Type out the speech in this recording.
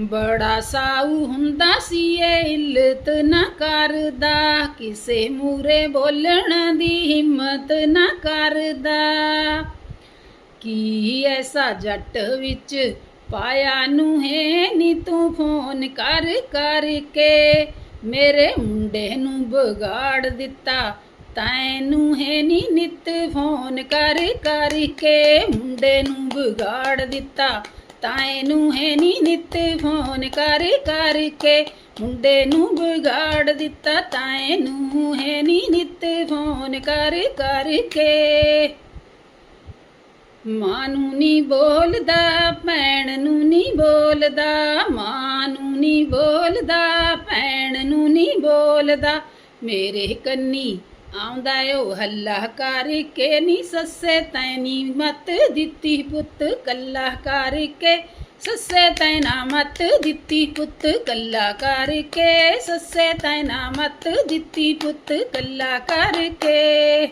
ਬੜਾ ਸਾਊ ਹੁੰਦਾ ਸੀ ਇਹ ਇੱਲਤ ਨਾ ਕਰਦਾ, ਕਿਸੇ ਮੂਰੇ ਬੋਲਣ ਦੀ ਹਿੰਮਤ ਨਾ ਕਰਦਾ। ਕੀ ਐਸਾ ਜੱਟ ਵਿੱਚ ਪਾਇਆ ਨੂੰ ਹੈ ਨੀ ਤੂੰ ਫੋਨ ਕਰ ਕਰਕੇ? ਮੇਰੇ ਮੁੰਡੇ ਨੂੰ ਵਿਗਾੜ ਦਿੱਤਾ, ਤੈਨੂੰ ਹੈ ਨੀ ਨਿਤ ਫੋਨ ਕਰ ਕਰਕੇ। ਮੁੰਡੇ ਨੂੰ ਵਿਗਾੜ ਦਿੱਤਾ ਤੈਨੂੰ ਹੈ ਨੀ ਨਿੱਤ ਫੋਨ ਕਰ ਕਰਕੇ। ਮੁੰਡੇ ਨੂੰ ਵਿਗਾੜ ਦਿੱਤਾ ਤੈਨੂੰ ਹੈ ਨੀ ਨਿੱਤ ਫੋਨ ਕਰ ਕਰਕੇ। ਮਾਂ ਨੂੰ ਨੀ ਬੋਲਦਾ, ਭੈਣ ਨੂੰ ਨੀ ਬੋਲਦਾ, ਮਾਂ ਨੂੰ ਨੀ ਬੋਲਦਾ, ਭੈਣ ਨੂੰ ਨੀ ਬੋਲਦਾ। ਮੇਰੇ ਕੰਨੀ ਆਉਂਦਾ ਓ ਹੱਲਾ ਕਰਕੇ ਨੀ ਸੱਸੇ ਤੈਨੀ ਮਤ ਦਿੱਤੀ ਪੁੱਤ ਕੱਲਾ ਕਰਕੇ ਸੱਸੇ ਤੈਨਾ ਮਤ ਦਿੱਤੀ ਪੁੱਤ ਕੱਲਾ ਕਰਕੇ ਸੱਸੇ ਤੈਨਾ ਮਤ ਦਿੱਤੀ ਪੁੱਤ ਕੱਲਾ ਕਰਕੇ